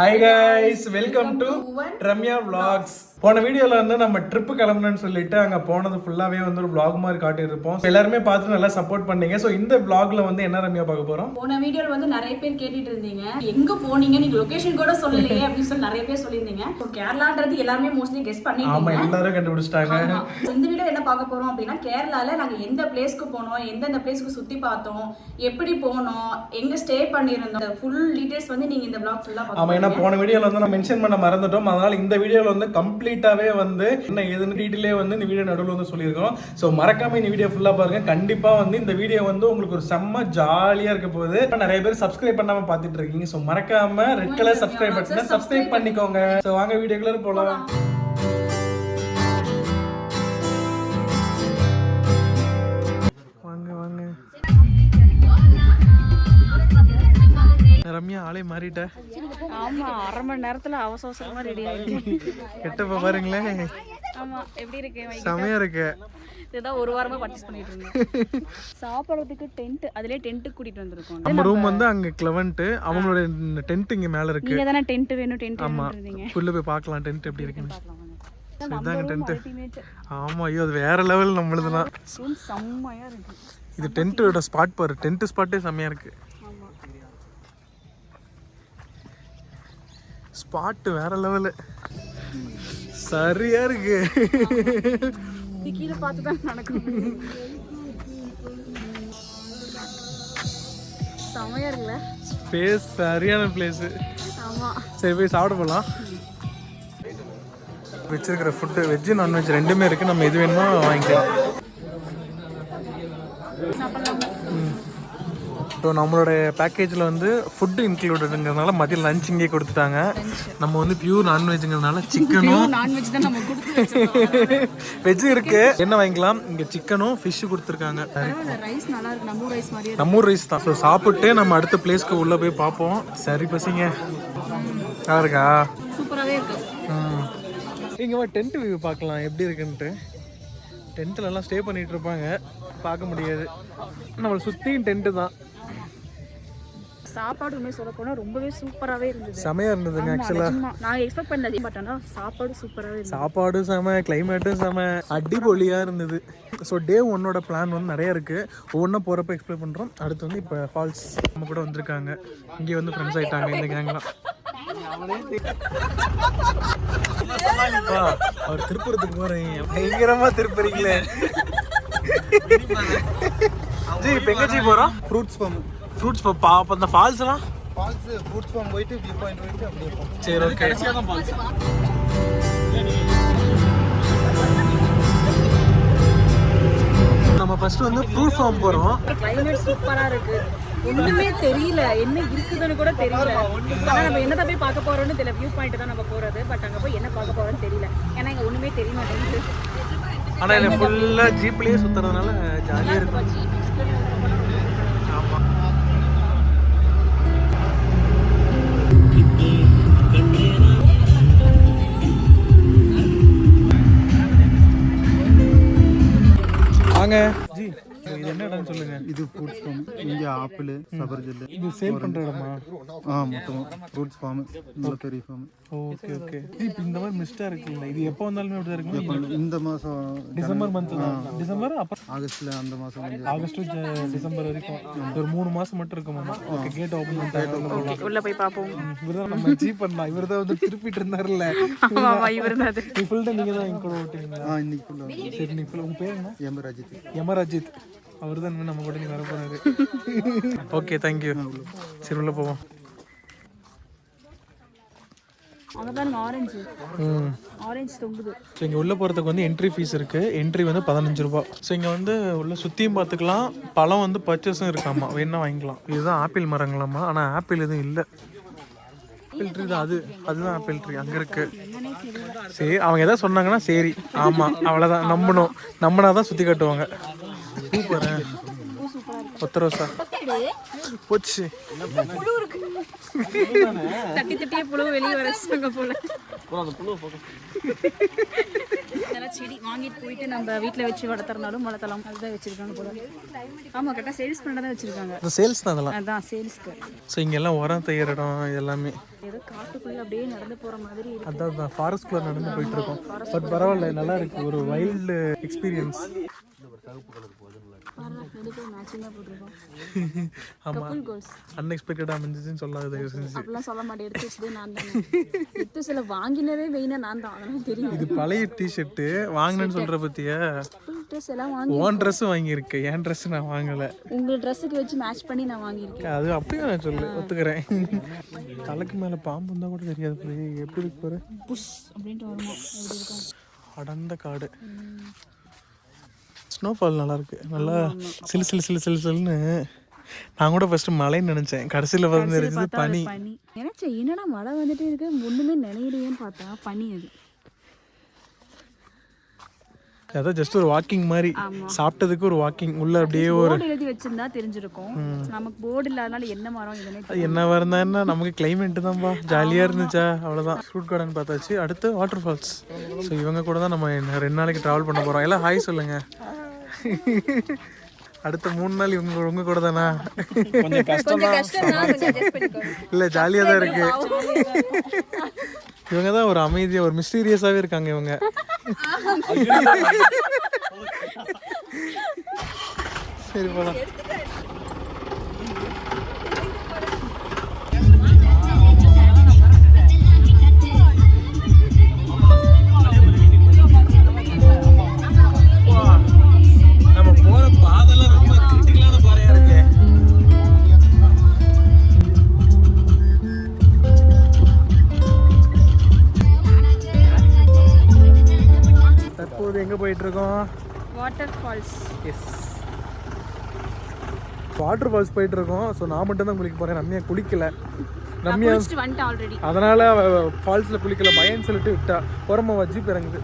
Hi guys welcome to Ramya vlogs. போன வீடியோல வந்து நம்ம ட்ரிப்பு கிளம்புனேன்னு சொல்லிட்டு அங்க போனது ஃபுல்லாவே வந்து ஒரு vlog மாதிரி காட்டியிருப்போம். எல்லாருமே பார்த்து நல்லா சப்போர்ட் பண்ணீங்க. ஸோ இந்த vlogல வந்து என்ன ரம்யா பார்க்க போறோம்? போன வீடியோல வந்து நிறைய பேர் கேட்டுட்டு இருந்தீங்க. எங்க போனீங்க? நீங்க லொகேஷன் கூட சொல்லலையே அப்படின்னு சொல்லி நிறைய பேர் சொல்லியிருந்தீங்க. So, கேரளான்றது எல்லாருமே மோஸ்ட்லி கெஸ் ஆமா பண்ணிட்டீங்க எல்லாரும் கண்டுபிடிச்சிட்டாங்க. இந்த வீடியோ என்ன பார்க்க போறோம் அப்படின்னா கேரளால நாங்க எந்த பிளேஸ்க்கு போனோம் எந்தெந்த பிளேஸ்க்கு சுத்தி பார்த்தோம் எப்படி போனோம் எங்க ஸ்டே பண்ணியிருந்தோம் ஃபுல் டீடைல்ஸ் வந்து நீங்க இந்த vlog ஃபுல்லா ஆமா ஏன்னா போன வீடியோல வந்து நான் மென்ஷன் பண்ண மறந்துட்டோம். அதனால இந்த வீடியோல வந்து கம்ப்ளீட்டாவே வந்து என்ன ஏதுன்னு டீட்டெயிலே வந்து இந்த வீடியோ நடுவில் வந்து சொல்லியிருக்கோம் ஸோ மறக்காம இந்த வீடியோ ஃபுல்லா பாருங்க. கண்டிப்பா வந்து இந்த வீடியோ வந்து உங்களுக்கு ஒரு செம்ம ஜாலியா இருக்க போகுது. நிறைய பேர் சப்ஸ்கிரைப் பண்ணாம பார்த்துட்டு இருக்கீங்க. ஸோ மறக்காம ரெட் கலர் சப்ஸ்கிரைப் பட்டனை சப்ஸ்கிரைப் பண்ணிக்கோங்க. ஸோ வாங்க வீடியோக்குள்ள போலாம். ரம்யா ஆளே மாறிட்ட. ஆமா அரை மணி நேரத்துல அவசர அவசரமா ரெடி ஆயிடுச்சு கெட்டப்ப பாருங்களேன் ஆமா எப்படி இருக்கு? செமையா இருக்கு. இதுதான் ஒரு வாரமா பர்ச்சேஸ் பண்ணிட்டு இருந்தோம் சாப்பிடுறதுக்கு டென்ட் அதுலயே டென்ட் கூட்டிட்டு வந்திருக்கோம். நம்ம ரூம் வந்து அங்க கிளவன்ட்டு அவங்களோட டென்ட் இங்க மேல இருக்கு. நீங்க தானே டென்ட் வேணும் டென்ட் ஆமா உள்ள போய் பார்க்கலாம் டென்ட் எப்படி இருக்குன்னு. இதாங்க டென்ட் ஆமா ஐயோ அது வேற லெவல் நம்மளுதுலாம். செம்மையா இருக்கு. இது டென்ட்டோட ஸ்பாட் பாரு டென்ட் ஸ்பாட்டே செம்மையா இருக்கு. ஆமா ஸ்பாட் வேற லெவலு சரியா இருக்கு. கீழே பார்த்து தான் நடக்கணும் செமையா இருக்குல்ல? ஸ்பேஸ் சரியான பிளேஸ் ஆமா. சரி போய் சாப்பிட போகலாம் வச்சிருக்கிற ஃபுட்டு வெஜ்ஜு நான்வெஜ் ரெண்டுமே இருக்கு. நம்ம எது வேணுமோ வாங்கிக்கலாம். ஸோ நம்மளோட பேக்கேஜில் வந்து ஃபுட்டு இன்க்ளூடடுங்கிறதுனால மதியம் லஞ்ச் இங்கே கொடுத்துட்டாங்க. நம்ம வந்து பியூர் நான்வெஜ்ங்கிறதுனால சிக்கனும் வெஜ் இருக்கு. என்ன வாங்கிக்கலாம்? இங்கே சிக்கனும் ஃபிஷ்ஷு கொடுத்துருக்காங்க. ரைஸ் நல்லா இருக்கு. நம்ம ரைஸ் தான். ஸோ சாப்பிட்டு நம்ம அடுத்த பிளேஸ்க்கு உள்ளே போய் பார்ப்போம். சரி பசிங்க. இருக்கா? சூப்பராகவே இருக்கு. இங்கே டென்ட் வியூ பார்க்கலாம். எப்படி இருக்குன்ட்டு. டென்ட்லலாம் ஸ்டே பண்ணிட்டு இருப்பாங்க. பார்க்க முடியாது. நம்மளை சுற்றியும் டென்ட்டு தான். சாப்பாடு உண்மை சொல்ல போனா ரொம்பவே சூப்பராகவே இருந்தது. செமையாக இருந்ததுங்க ஆக்சுவலாக. நான் எக்ஸ்பெக்ட் பண்ணது பட் ஆனால் சாப்பாடு சூப்பராகவே இருந்தது. சாப்பாடும் செம கிளைமேட்டும் செம அடிபொலியாக இருந்தது. ஸோ டே ஒன்னோட பிளான் வந்து நிறைய இருக்குது ஒவ்வொன்றா போகிறப்ப எக்ஸ்ப்ளோர் பண்ணுறோம் அடுத்து வந்து இப்போ ஃபால்ஸ் நம்ம கூட வந்திருக்காங்க. இங்கே வந்து ஃப்ரெண்ட்ஸ் ஆயிட்டாங்க இந்த கேங்லாம் அவர் திருப்புறதுக்கு போறீங்க. பயங்கரமா திருப்புறீங்களே. ஜி இப்போ எங்க ஜி போறோம்? ஃப்ரூட்ஸ் ஃபார்ம் ஃப்ரூட்ஸ் பா அப்போ அந்த ஃபால்ஸ் எல்லாம் ஃபால்ஸ் ஃப்ரூட்ஸ் ஃபார்ம் போயிட்டு வியூ பாயிண்ட் போயிட்டு அப்படியே போகும் சரி ஓகே நம்ம ஃபர்ஸ்ட் வந்து ஃப்ரூட் ஃபார்ம் போறோம். கிளைமேட் சூப்பரா இருக்கு. ஒண்ணுமே தெரியல. என்ன இருக்குதுன்னு கூட தெரியல. ஆனா நம்ம என்னத போய் பார்க்க போறோம்னு தெரியல. வியூ பாயிண்ட் தான் நம்ம போறது. பட் அங்க போய் என்ன பார்க்க போறோம்னு தெரியல. ஏன்னா இங்க ஒண்ணுமே தெரிய மாட்டேங்குது ஆனா எனக்கு ஃபுல்லா ஜீப்லயே சுத்துறதுனால ஜாலியா இருக்கும். வாங்க ஜி இது என்ன சொல்லுங்க. இது ஃப்ரூட்ஸ் ஃபார்ம் இங்கே ஆப்பிள் சபர்ஜெல்லு இது சேல் பண்ற இடமா ஆ மொத்தமாக ஃப்ரூட்ஸ் ஃபார்ம் நல்ல பெரிய ஃபார்ம் ஓகே ஓகே இப்போ இந்த மாதிரி மிஸ்டா இருக்குல்ல இது எப்போ வந்தாலுமே அப்படிதான் இருக்குமா? இந்த மாதம் டிசம்பர் மந்த் தான். டிசம்பர் அப்புறம் ஆகஸ்ட்டில் அந்த கொஞ்சம் ஆகஸ்ட் டிசம்பர் வரைக்கும். ஒரு மூணு மாசம் மட்டும் இருக்குமாமா ஓகே கேட் ஓபன் பண்ணிட்டாங்க. உள்ள போய் பார்ப்போம் இவர்தான் நம்ம ஜீப் பண்ணலாம் இவர் தான் வந்து திருப்பிட்டு இருந்தாருல்ல. ஆமா ஆமா இவர் தான் நீங்க தான் எங்க கூட ஓட்டுவீங்களா? ஆ இன்னைக்கு ஃபுல்லாக சரி நீ ஃபுல் உங்க பேர் என்ன? எம்பர் அஜித் யமராஜித் அவர் தான் நம்ம கூட நீ வர போறாரு ஓகே தேங்க்யூ சரி உள்ள போவோம். இங்கே உள்ளே போகிறதுக்கு வந்து என்ட்ரி ஃபீஸ் இருக்குது என்ட்ரி வந்து பதினஞ்சு ரூபா. ஸோ இங்கே வந்து உள்ள சுற்றியும் பார்த்துக்கலாம். பழம் வந்து பர்ச்சேஸும் இருக்காமா? வேணா வாங்கிக்கலாம். இதுதான் ஆப்பிள் மரங்களாமா ஆனால் ஆப்பிள் எதுவும் இல்லை. ஆப்பிள் ட்ரீ தான் அது. அதுதான் ஆப்பிள் ட்ரீ அங்கே இருக்கு. சரி அவங்க எதாவது சொன்னாங்கன்னா சரி. ஆமாம் அவ்வளோதான் நம்பணும். நம்பினா தான் சுற்றி காட்டுவாங்க. பூ பாரு ஒத்த ரோசா போச்சு. தட்டி தட்டியே புழு வெளியே வர போல. ஏதாவது செடி வாங்கிட்டு போயிட்டு நம்ம வீட்டில் வச்சு வளர்த்துறனாலும் வளர்த்தலாம். அதுதான் வச்சிருக்காங்க போல. ஆமாம் கரெக்டாக சேல்ஸ் தான் வச்சிருக்காங்க. சேல்ஸ் தான் அதெல்லாம். அதான் சேல்ஸ்க்கு ஸோ இங்கெல்லாம் உரம் தைக்கிற இடம் எல்லாமே. ஏதோ காட்டுக்குள்ளே அப்படியே நடந்து போகிற மாதிரி இருக்கு. அதான் தான் ஃபாரஸ்ட்குள்ளே நடந்து போயிட்டு இருக்கோம். பட் பரவாயில்ல நல்லா இருக்கு. ஒரு வைல்டு எக்ஸ்பீரியன்ஸ் ஆமாம் அன்எக்ஸ்பெக்டடாக அமைஞ்சிச்சுன்னு சொல்லாத தயவு செஞ்சு. அப்படிலாம் சொல்ல மாட்டேன் எடுத்து வச்சதே நான் தான். எடுத்து சில வாங்கினதே மெயினாக நான் தான் அதனால தெரியும் இது பழைய டிஷர்ட்டு வாங்கினேன்னு சொல்கிற ஃபுல் ட்ரெஸ் எல்லாம் வாங்கி ஓன் ட்ரெஸ்ஸும் வாங்கியிருக்கேன் என் ட்ரெஸ் நான் வாங்கலை. உங்கள் ட்ரெஸ்ஸுக்கு வச்சு மேட்ச் பண்ணி நான் வாங்கியிருக்கேன். அது அப்படியே நான் சொல்லு ஒத்துக்கிறேன். தலைக்கு மேலே பாம்பு இருந்தால் கூட தெரியாது எப்படி இருக்கு புஷ் அப்படின்ட்டு வருமா அடர்ந்த காடு. ஸ்னோஃபால் நல்லா இருக்கு நல்லா சிலு சிலு சிலு சிலு சிலுன்னு நான் கூட ஃபர்ஸ்ட் மழைன்னு நினைச்சேன். கடைசியில் வந்து அது பனி. நினைச்சேன் என்னடா மழை வந்துட்டே இருக்கு? ஒண்ணுமே நினைலையேன்னு பார்த்தா பனி அது. அதான் ஜஸ்ட் ஒரு வாக்கிங் மாதிரி. சாப்பிட்டதுக்கு ஒரு வாக்கிங் உள்ள அப்படியே ஒரு எழுதி வச்சிருந்தா தெரிஞ்சிருக்கும். நமக்கு போர்டு இல்லாதனால என்ன மரம் அது என்ன இருந்தா என்ன? நமக்கு கிளைமேட் தான்ப்பா ஜாலியாக இருந்துச்சா? அவ்வளோதான் ஃப்ரூட் கார்டன் பார்த்தாச்சு. அடுத்து வாட்டர் ஃபால்ஸ் ஸோ இவங்க கூட தான் நம்ம ரெண்டு நாளைக்கு ட்ராவல் பண்ண போகிறோம் எல்லாம் ஹாய் சொல்லுங்க. அடுத்த மூணு நாள் இவங்க உங்க கூட தானா? கொஞ்சம் கஷ்டம். இல்லை ஜாலியாக தான் இருக்கு. இவங்க தான் ஒரு அமைதியாக ஒரு மிஸ்டீரியஸாகவே இருக்காங்க இவங்க. சரி போலாம். எஸ் வாட்டர் ஃபால்ஸ் போயிட்டு இருக்கோம் ஸோ நான் மட்டும் தான் குளிக்க போறேன். ரம்யா குளிக்கல. ரம்யா அதனால ஃபால்ஸில் குளிக்கல. பயம்னு சொல்லிட்டு விட்டா. ஓரமா ஜீப் இறங்குது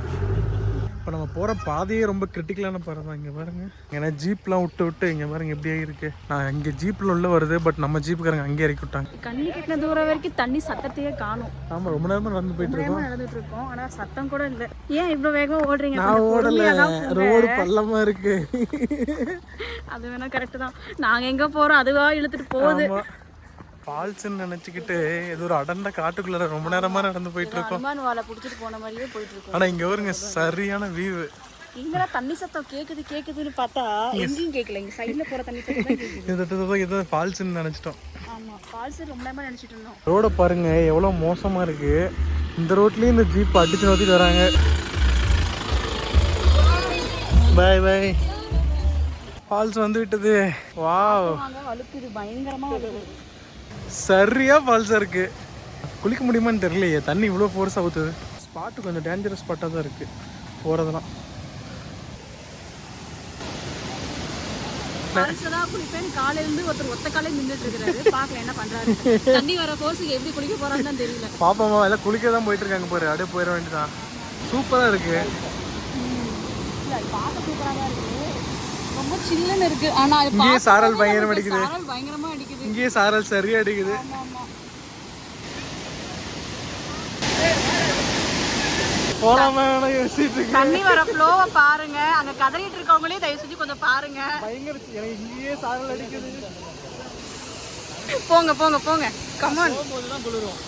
இப்போ நம்ம போகிற பாதையே ரொம்ப கிரிட்டிக்கலான பாறை தான். இங்கே பாருங்க. ஏன்னா ஜீப்லாம் விட்டு விட்டு இங்கே பாருங்க எப்படியே இருக்கு நான் இங்கே ஜீப்பில் உள்ள வருது பட் நம்ம ஜீப்புக்காரங்க அங்கே இறக்கி விட்டாங்க. கண்ணி கட்டின தூரம் வரைக்கும் தண்ணி சத்தத்தையே காணும். ஆமாம் ரொம்ப நேரமாக நடந்து போயிட்டு இருக்கோம். நடந்துட்டு இருக்கோம். ஆனா சத்தம் கூட இல்ல. ஏன் இவ்வளவு வேகமா ஓடுறீங்க? நான் ஓடல. ரோடு பள்ளமா இருக்கு. அது வேணா கரெக்ட் தான். நாங்க எங்க போறோம்? அதுவா இழுத்துட்டு போகுது. ஃபால்ஸ்ன்னு நினச்சிக்கிட்டு ஏதோ ஒரு அடர்ந்த காட்டுக்குள்ள ரொம்ப நேரமா நடந்து போயிட்டு இருக்கோம். அனுமான் வாழை புடிச்சிட்டு போன மாதிரியே போயிட்டு இருக்கோம். ஆனா இங்க வருங்க சரியான வியூ எங்கடா தண்ணி சத்தம் கேக்குது கேக்குதுன்னு பார்த்தா எங்கேயும் கேட்கல இங்க சைடுல போற தண்ணி சத்தம் தான் கேக்குது. இது இது ஃபால்ஸ்ன்னு நினைச்சிட்டோம். ஆமா ஃபால்ஸ் ரொம்ப நேரமா நினைச்சிட்டு இருந்தோம். ரோட பாருங்க எவ்வளவு மோசமா இருக்கு. இந்த ரோட்லயும் இந்த ஜீப் அடிச்சு நோத்திட்டு வராங்க. பை பை ஃபால்ஸ் வந்து விட்டது. வாவ் வலுக்குது பயங்கரமா சரியா ஃபால்ஸா இருக்கு. குளிக்க முடியுமான்னு தெரியலையே தண்ணி இவ்வளோ ஃபோர்ஸாக ஊற்றுது ஸ்பாட்டு கொஞ்சம் டேஞ்சரஸ் ஸ்பாட்டாக தான் இருக்கு. போகிறதெல்லாம் ஃபால்ஸ்ல தான் குளிப்பேன். காலையில இருந்து ஒருத்தர் ஒத்த காலே நின்றுட்டு இருக்காரு பாக்கல என்ன பண்றாரு. தண்ணி வர ஃபோர்ஸுக்கு எப்படி குளிக்க போறான்னு தான் தெரியல. பாப்பாமா எல்லாம் குளிக்க தான் போயிட்டு இருக்காங்க பாரு. அப்படியே போயிட வேண்டியதான் சூப்பரா தான் இருக்கு. ரொம்ப சில்லுன்னு இருக்கு. ஆனா இங்கேயே சாரல் பயங்கரம் அடிக்குது. சாரல் பயங்கரமா அடிக்குது. இங்கேயே சாரல் சரியா அடிக்குது. போலாமா வேணாம் யோசிச்சுட்டு இருக்கு. தண்ணி வர ஃப்ளோவை பாருங்க. அங்க கதறிட்டு இருக்கவங்களே தயவு செஞ்சு கொஞ்சம் பாருங்க. பயங்கர எனக்கு இங்கேயே சாரல் அடிக்குது. போங்க போங்க போங்க. கமான் போகும்போது தான் குளிரும்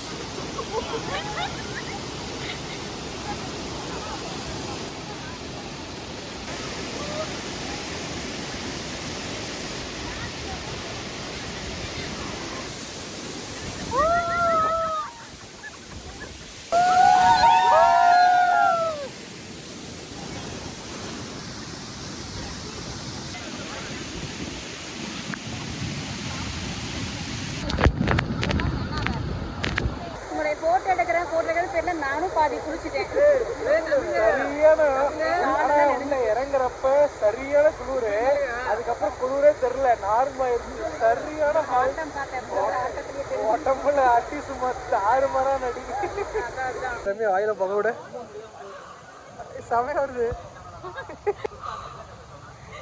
உங்களுடைய போட்டோ எடுக்கிறேன் போட்டோ எடுக்கிற பேர்ல நானும் பாதி குளிச்சுட்டேன் சரியான ஆனா உள்ள இறங்குறப்ப சரியான குளிர். அதுக்கப்புறம் குளிரே தெரியல. நார்மல் ஆயிடுச்சு. சரியான ஹால் உடம்புல அட்டி சும்மா தாறு மரா நடிக்கு வாயில புக விட. செமையா வருது.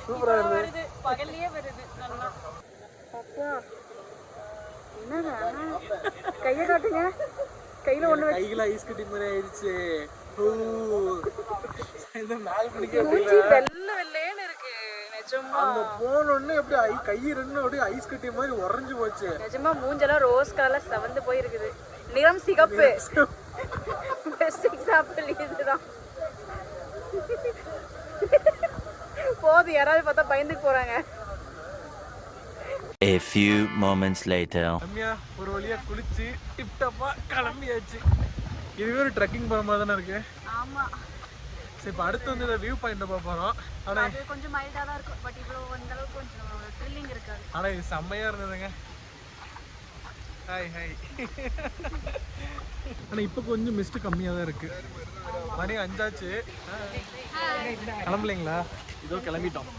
சூப்பரா வருது. பகல்லையே வருது. என்னடா கையை காட்டுங்க. கையில ஒண்ணு வச்சு கையில ஐஸ் கட்டி மாதிரி ஆயிடுச்சு. இது மணிக்கு மூஞ்சி வெள்ளை வெள்ளேன்னு இருக்கு. நிஜமா. போனோடனே எப்படி ஐ கை ரெண்டு அப்படியே ஐஸ் கட்டி மாதிரி உறைஞ்சு போச்சு. நிஜமா மூஞ்செல்லாம் ரோஸ் கலர்ல செவந்து போயிருக்குது. நிறம் சிகப்பு. பெஸ்ட் எக்ஸாம்பிள் இதுதான். யாராவது பார்த்தா பயந்துக்கு போறாங்க. A few moments later. Ramya ஒரு வழியா குளிச்சு டிப் டாப்பா கிளம்பியாச்சு. இதுவே ஒரு ட்ரெக்கிங் போற மாதிரி தானே இருக்கு? ஆமா. சரி இப்போ அடுத்து வந்து இந்த வியூ பாயிண்ட் பார்க்க போறோம். ஆனா அது கொஞ்சம் மைல்டா தான் இருக்கும். பட் இவ்வளவு அந்த அளவுக்கு கொஞ்சம் த்ரில்லிங் இருக்காது. ஆனா இது செம்மையா இருந்ததுங்க. ஹாய் ஹாய் ஆனா இப்போ கொஞ்சம் மிஸ்ட் கம்மியா தான் இருக்கு. மணி அஞ்சாச்சு. கிளம்பலைங்களா? இதோ கிளம்பிட்டோம்.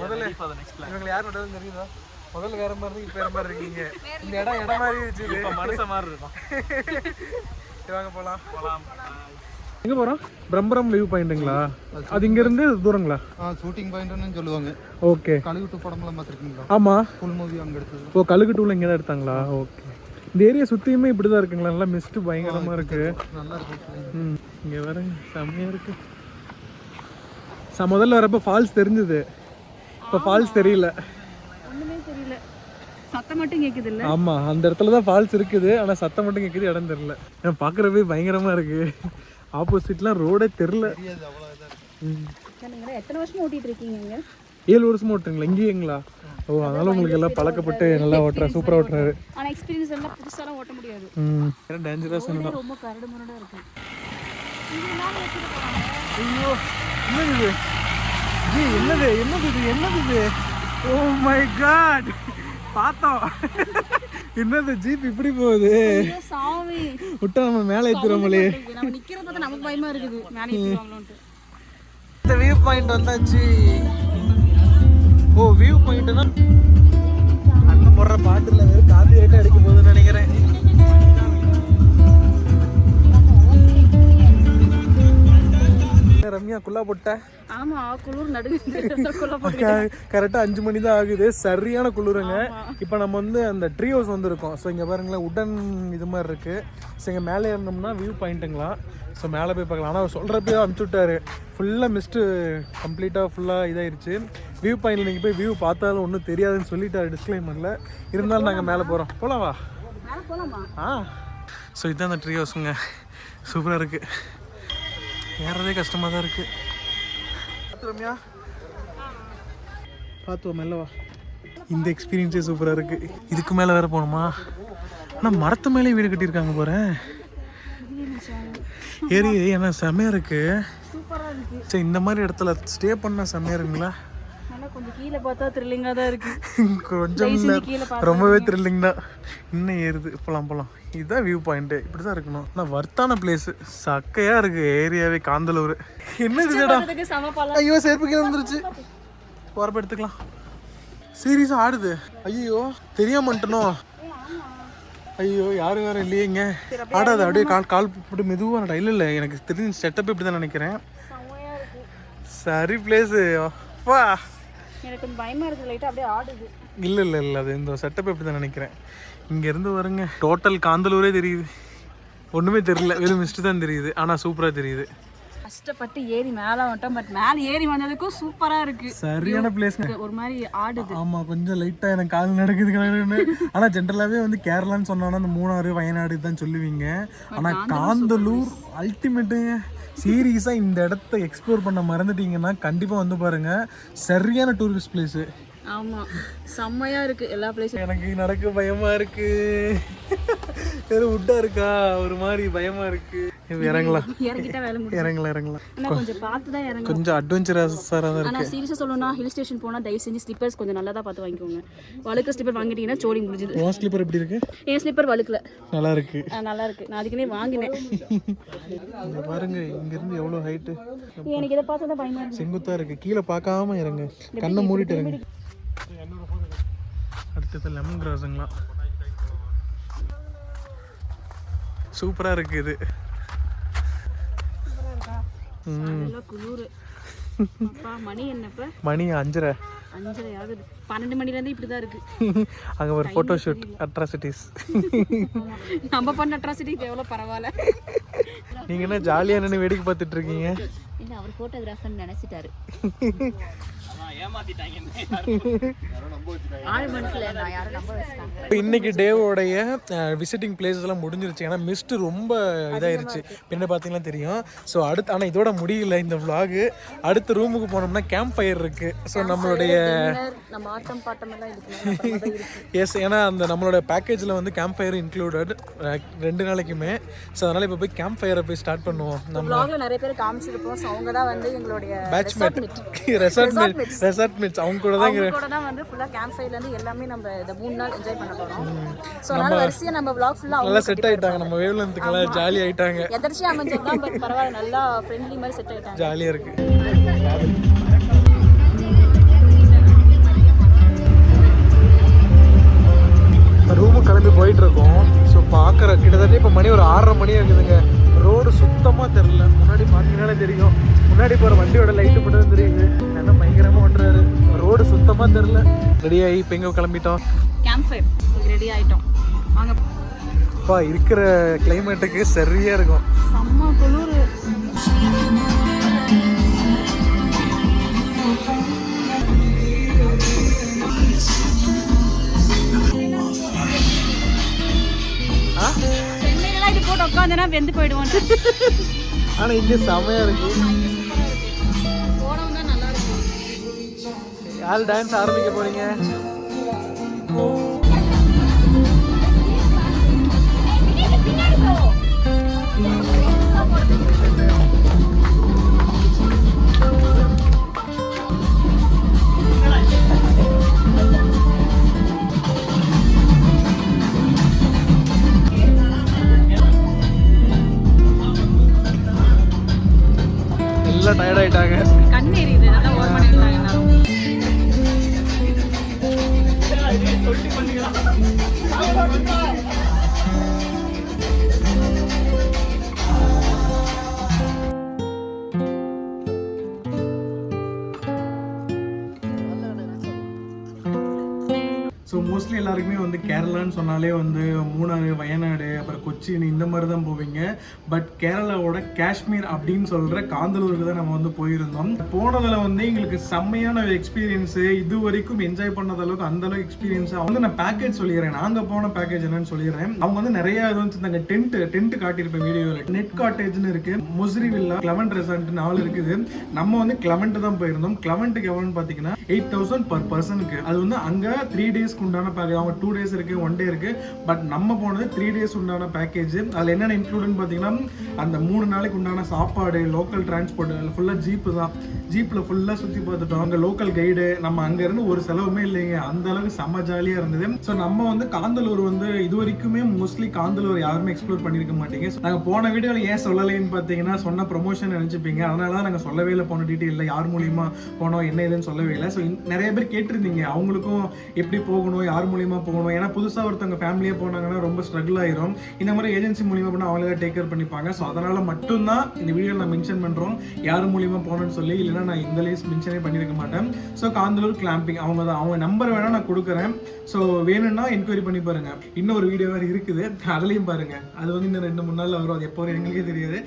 முதல்ல இவங்களை யார் நடுவில் தெரியுதா? முதல்ல வேற மாதிரி இருக்கு, இப்போ வேற மாதிரி இருக்கீங்க. இந்த இடம் இடம் மாதிரி இருந்துச்சு இப்போ மனுஷ மாதிரி இருக்கும் வாங்க போலாம். போலாம். எங்க போறோம்? பிரம்பரம் வியூ பாயிண்ட்டுங்களா அது இங்க இருந்து தூரங்களா? ஆ ஷூட்டிங் பாயிண்ட்னு சொல்லுவாங்க. ஓகே. கழுகுட்டு படம்லாம் பார்த்துருக்கீங்களா? ஆமா. ஃபுல் மூவி அங்கே எடுத்தது. ஓ கழுகு டூல இங்கே தான் எடுத்தாங்களா ஓகே. இந்த ஏரியா சுத்தியுமே இப்படி தான் இருக்குங்களா? நல்லா மிஸ்ட் பயங்கரமா இருக்கு. நல்லா இருக்கும் ம் இங்க வரங்க செம்மையா இருக்கு. ச முதல்ல வரப்ப ஃபால்ஸ் தெரிஞ்சது. இப்போ ஃபால்ஸ் தெரியல. ஒண்ணுமே தெரியல. சத்தம் மட்டும் கேக்குது இல்ல ஆமா அந்த இடத்துல தான் ஃபால்ஸ் இருக்குது. ஆனா சத்தம் மட்டும் கேக்குது இடம் தெரியல. ஏன் பார்க்கறவே பயங்கரமா இருக்கு. ஆப்போசிட்லாம் ரோடே தெரியல. எத்தனை வருஷம் ஓட்டிட்டு இருக்கீங்க ஏழு வருஷமா ஓட்டுறீங்களா? இங்கேயுங்களா? ஓ அதனால உங்களுக்கு எல்லாம் பழக்கப்பட்டு நல்லா ஓட்டுற சூப்பரா ஓட்டுறாரு. ஆனா எக்ஸ்பீரியன்ஸ் எல்லாம் புதுசாலாம் ஓட்ட முடியாது. ம். டேஞ்சரஸ் தான் ரொம்ப கரடு முரடா இருக்கு. ஐயோ என்னது இது? ஜி என்னது? என்னது இது? என்னது இது? ஓ மை காட் பார்த்தோம். என்னது ஜீப் இப்படி போகுது? சாமி. விட்டா நம்ம மேலே ஏத்துறோமலே நம்ம நிக்கிறத பார்த்தா நமக்கு பயமா இருக்குது. மேலே இந்த வியூ பாயிண்ட் வந்தாச்சு. ஓ வியூ பாயிண்ட்னா அண்ணன் போடுற பாட்டுல வெறும் காப்பி ரைட்டா அடிக்க போகுதுன்னு நினைக்கிறேன். ரம்யா குள்ளா போட்ட. ஆமா குளிர் நடுங்க கரெக்டாக அஞ்சு மணி தான் ஆகுது. சரியான குளிருங்க. இப்போ நம்ம வந்து அந்த ட்ரீ ஹவுஸ் வந்திருக்கோம். ஸோ இங்கே பாருங்களேன் உடன் இது மாதிரி இருக்கு. ஸோ இங்கே மேலே இருந்தோம்னா வியூ பாயிண்ட்டுங்களா ஸோ மேலே போய் பார்க்கலாம். ஆனால் சொல்கிறப்பே அனுப்பிச்சு விட்டாரு. ஃபுல்லாக மிஸ்ட்டு கம்ப்ளீட்டாக ஃபுல்லாக இதாயிருச்சு. வியூ பாயிண்டில் நீங்கள் போய் வியூ பார்த்தாலும் ஒன்றும் தெரியாதுன்னு சொல்லிட்டாரு டிஸ்க்ளைமரில் இருந்தாலும் நாங்கள் மேலே போகிறோம் போகலாம் வா. மேலே போலாமா? ஆ. ஸோ இதுதான் அந்த ட்ரீ ஹவுஸுங்க சூப்பராக இருக்குது ஏறதே கஷ்டமாக தான் இருக்குது ரம்யா பார்த்து மெல்ல வா. இந்த எக்ஸ்பீரியன்ஸே சூப்பராக இருக்குது இதுக்கு மேலே வேற போகணுமா? ஆனால் மரத்து மேலே வீடு கட்டியிருக்காங்க போகிறேன் ஏறி ஏன்னா செம்மையாக இருக்குது சூப்பரா இருக்கு. சரி இந்த மாதிரி இடத்துல ஸ்டே பண்ணால் செம்மையாக இருக்குங்களா? கொஞ்சம் கீழே பார்த்தா த்ரில்லிங்கா தான் இருக்கு. கொஞ்சம் ரொம்பவே த்ரில்லிங் தான் இன்னும் ஏறுது. போலாம் போலாம். இதுதான் வியூ பாயிண்ட் இப்படி தான் இருக்கணும். ஆனால் வர்த்தான பிளேஸ் சக்கையா இருக்கு. ஏரியாவே காந்தலூர். என்ன இதுடா? ஐயோ செருப்பு கீழே வந்துருச்சு போறப்ப எடுத்துக்கலாம். சீரியஸா ஆடுது. ஐயோ தெரியாம வந்துட்டனோ? ஐயோ யாரும் வேற இல்லையேங்க. ஆடாது அப்படியே கால் கால் போட்டு மெதுவாக நட. இல்லை இல்லை. எனக்கு தெரிஞ்ச செட்டப் இப்படி தான் நினைக்கிறேன் சரி பிளேஸு வா எனக்கு கொஞ்சம் பயமா இருக்கு லைட்டா அப்படியே ஆடுது. இல்லை இல்லை இல்லை அது இந்த செட்டப் எப்படி தான் நினைக்கிறேன். இங்கேருந்து வருங்க. டோட்டல் காந்தலூரே தெரியுது. ஒன்றுமே தெரியல. வெறும் மிஸ்ட்டு தான் தெரியுது. ஆனால் சூப்பராக தெரியுது. கஷ்டப்பட்டு ஏறி மேல வந்துட்டோம் பட் மேல ஏறி வந்ததுக்கும் சூப்பரா இருக்கு. சரியான பிளேஸ்ங்க ஒரு மாதிரி ஆடுது. ஆமாம் கொஞ்சம் லைட்டாக எனக்கு கால் நடக்குது ஆனால் ஜென்ரலாகவே வந்து கேரளான்னு சொன்னோன்னா அந்த மூணாறு வயநாடு தான் சொல்லுவீங்க. ஆனால் காந்தலூர் அல்டிமேட்டுங்க சீரியஸாக இந்த இடத்த எக்ஸ்ப்ளோர் பண்ண மறந்துட்டீங்கன்னா கண்டிப்பாக வந்து பாருங்கள் சரியான டூரிஸ்ட் பிளேஸு ஆமா. செம்மையா இருக்கு எல்லா பிளேஸும் எனக்கு நடக்க பயமா இருக்கு. வெறும் உட்டா இருக்கா? ஒரு மாதிரி பயமா இருக்கு. இறங்கலாம். இறங்கிட்டா வேலை முடியும் இறங்கலாம் இறங்கலாம். கொஞ்சம் பார்த்து தான் இறங்கணும். கொஞ்சம் அட்வென்ச்சரஸாக தான் இருக்கு. சீரியஸா சொல்லணும்னா ஹில் ஸ்டேஷன் போனா தயவு செஞ்சு ஸ்லிப்பர்ஸ் கொஞ்சம் நல்லதா பார்த்து வாங்கிக்கோங்க. வழுக்க ஸ்லிப்பர் வாங்கிட்டீங்கன்னா சோடி முடிஞ்சுது. உன் ஸ்லீப்பர் எப்படி இருக்கு? என் ஸ்லிப்பர் வழுக்கல. நல்லா இருக்கு. நல்லா இருக்கு. நான் அதுக்குன்னே வாங்கினேன். இங்க பாருங்க இங்க இருந்து எவ்வளவு ஹைட்டு எனக்கு இதை பார்த்தா தான் பயமா இருக்கு. செங்குத்தா இருக்கு. கீழே பார்க்காம இறங்க. கண்ணை மூடிட்டு இறங்க. அடுத்தது லெமன் கிராஸுங்களா சூப்பரா இருக்கு? இது ம். நல்லா குளிர். அப்பா மணி அஞ்சரை. பன்னெண்டு மணிலேருந்து இப்படி தான் இருக்கு. அங்கே ஒரு ஃபோட்டோ ஷூட் அட்ராசிட்டிஸ் நம்ம பண்ண அட்ராசிட்டி எவ்வளோ பரவாயில்ல. நீங்கள் என்ன ஜாலியாக நின்று வேடிக்கை பார்த்துட்டு இருக்கீங்க? அவர் ஃபோட்டோகிராஃபர்னு நினச்சிட்டாரு. இன்னைக்கு டேவோடைய விசிட்டிங் பிளேசஸ் எல்லாம் முடிஞ்சிருச்சு. ஏன்னா மிஸ்ட் ரொம்ப இதாயிருச்சு. பின்ன பார்த்தீங்கன்னா தெரியும். ஸோ அடுத்து ஆனால் இதோட முடியல இந்த vlog. அடுத்த ரூமுக்கு போனோம்னா கேம்ப் ஃபயர் இருக்கு. ஸோ நம்மளுடைய எஸ் ஏன்னா அந்த நம்மளோட பேக்கேஜில் வந்து கேம்ப் ஃபயர் இன்க்ளூடட் ரெண்டு நாளைக்குமே. ஸோ அதனால் இப்போ போய் கேம்ப் ஃபயரை போய் ஸ்டார்ட் பண்ணுவோம். நம்ம நிறைய பேர் காமிச்சிருப்போம். அவங்க தான் வந்து எங்களுடைய பேட்ச்மேட் ரெசார்ட் மேட் ரெசார்ட் அவங்க கூட தான் கூட தான் வந்து ஃபுல்லா கேம்ப் ஃபயர்ல இருந்து எல்லாமே நம்ம இந்த மூணு நாள் என்ஜாய் பண்ண போறோம். ஸோ அதனால வரிசையா நம்ம vlog ஃபுல்லா நல்லா செட் ஆயிட்டாங்க. நம்ம வேவ்லந்துக்கெல்லாம் ஜாலி ஆயிட்டாங்க. எதர்ச்சியா அமைஞ்சதுதான் பட் பரவாயில்ல நல்லா ஃப்ரெண்ட்லி மாதிரி செட் ஆயிட்டாங்க. ஜாலியாக இருக்கு. ரூமுக்கு கிளம்பி போயிட்டு இருக்கோம். பார்க்குற கிட்டத்தட்ட இப்போ மணி ஒரு ஆறரை மணி இருக்குதுங்க ரோடு சுத்தமாக தெரில முன்னாடி பார்த்தீங்கன்னாலே தெரியும். முன்னாடி போகிற வண்டியோட லைட்டு மட்டும் தான் தெரியுது. என்ன பயங்கரமாக ஓட்டுறாரு. ரோடு சுத்தமாக தெரில ரெடியாகி இப்போ எங்கே கிளம்பிட்டோம்? கேம்ப் ஃபயர் ரெடி ஆயிட்டோம். வாங்க. இருக்கிற கிளைமேட்டுக்கு சரியாக இருக்கும். செம்ம குளிர். ஆ சென்னையிலலாம் இது போட்டு உட்காந்துனா வெந்து போயிடுவோம் ஆனால் இங்கே செமையாக இருக்கு. போனவங்க நல்லா இருக்கும். யார் டான்ஸ் ஆரம்பிக்க போறீங்க? எல்லாம் டயர்ட் ஆயிட்டாங்க. கண் எரியுது நல்லா ஓர் பண்ணிருந்தாங்க ஸோ மோஸ்ட்லி எல்லாருக்குமே வந்து கேரளான்னு சொன்னாலே வந்து மூணாறு வயநாடு அப்புறம் கொச்சின் இந்த மாதிரி தான் போவீங்க. பட் கேரளாவோட காஷ்மீர் அப்படின்னு சொல்கிற காந்தலூருக்கு தான் நம்ம வந்து போயிருந்தோம். போனதில் வந்து எங்களுக்கு செம்மையான ஒரு எக்ஸ்பீரியன்ஸு இது வரைக்கும் என்ஜாய் பண்ணது அளவுக்கு அந்த அளவுக்கு எக்ஸ்பீரியன்ஸ் வந்து நான் பேக்கேஜ் சொல்லிடுறேன். நாங்கள் போன பேக்கேஜ் என்னன்னு சொல்லிடுறேன். அவங்க வந்து நிறைய இது வந்து டென்ட் டென்ட் காட்டியிருப்பேன் வீடியோவில் நெட் காட்டேஜ்னு இருக்கு. முசிறி வில்லா கிளவன் ரெசார்ட் நாலு இருக்குது. நம்ம வந்து கிளவன்ட் தான் போயிருந்தோம். கிளவன்ட்டுக்கு எவ்வளோன்னு பார்த்தீங்கன்னா எயிட் தௌசண்ட் பர் பர்சனுக்கு அது வந்து அங்கே த்ரீ டேஸ்க்கு உண்டான பேக்கேஜ் அவங்க டூ டேஸ் இருக்கு ஒன் டே இருக்கு. பட் நம்ம போனது த்ரீ டேஸ் உண்டான பேக்கேஜ் அதில் என்னென்ன இன்க்ளூடுன்னு பார்த்தீங்கன்னா அந்த மூணு நாளைக்கு உண்டான சாப்பாடு லோக்கல் டிரான்ஸ்போர்ட் ஃபுல்லாக ஜீப்பு தான். ஜீப்பில் ஃபுல்லாக சுற்றி பார்த்துட்டோம். அங்கே லோக்கல் கைடு நம்ம அங்கே இருந்து ஒரு செலவுமே இல்லைங்க. அந்த அளவுக்கு செம்ம ஜாலியாக இருந்தது. ஸோ நம்ம வந்து காந்தலூர் வந்து இது வரைக்குமே மோஸ்ட்லி காந்தலூர் யாருமே எக்ஸ்ப்ளோர் பண்ணியிருக்க மாட்டீங்க. நாங்கள் போன வீடியோவில் ஏன் சொல்லலைன்னு பார்த்தீங்கன்னா சொன்ன ப்ரொமோஷன் நினச்சிப்பீங்க. அதனால தான் நாங்கள் சொல்லவே இல்லை போன டீட்டெயில் இல்லை யார் மூலியமா போனோம் என்ன ஏதுன்னு சொல்லவே இல்லை. ஸோ நிறைய பேர் கேட்டிருந்தீங்க. அவங்களுக்கும் எப்படி போகணும் யார் மூலியமா போகணும்? ஏன்னா புதுசாக ஒருத்தவங்க ஃபேமிலியாக போனாங்கன்னா ரொம்ப ஸ்ட்ரகிள் ஆயிரும். இந்த மாதிரி ஏஜென்சி மூலியமா பண்ண அவங்களே டேக் கேர் பண்ணிப்பாங்க. ஸோ அதனால மட்டும்தான் இந்த வீடியோவில் நான் மென்ஷன் பண்ணுறோம் யார் மூலியமா போகணும்னு சொல்லி இல்லைன்னா நான் இந்த லேஸ் மென்ஷனே பண்ணியிருக்க மாட்டேன். ஸோ காந்தலூர் கிளாம்பிங் அவங்க தான். அவங்க நம்பர் வேணால் நான் கொடுக்குறேன். ஸோ வேணும்னா என்கொயரி பண்ணி பாருங்க. இன்னொரு வீடியோ வேறு இருக்குது. அதுலேயும் பாருங்க. அது வந்து இன்னும் ரெண்டு மூணு நாள் வரும். அது எப்போ எங்களுக்கே தெரியாது.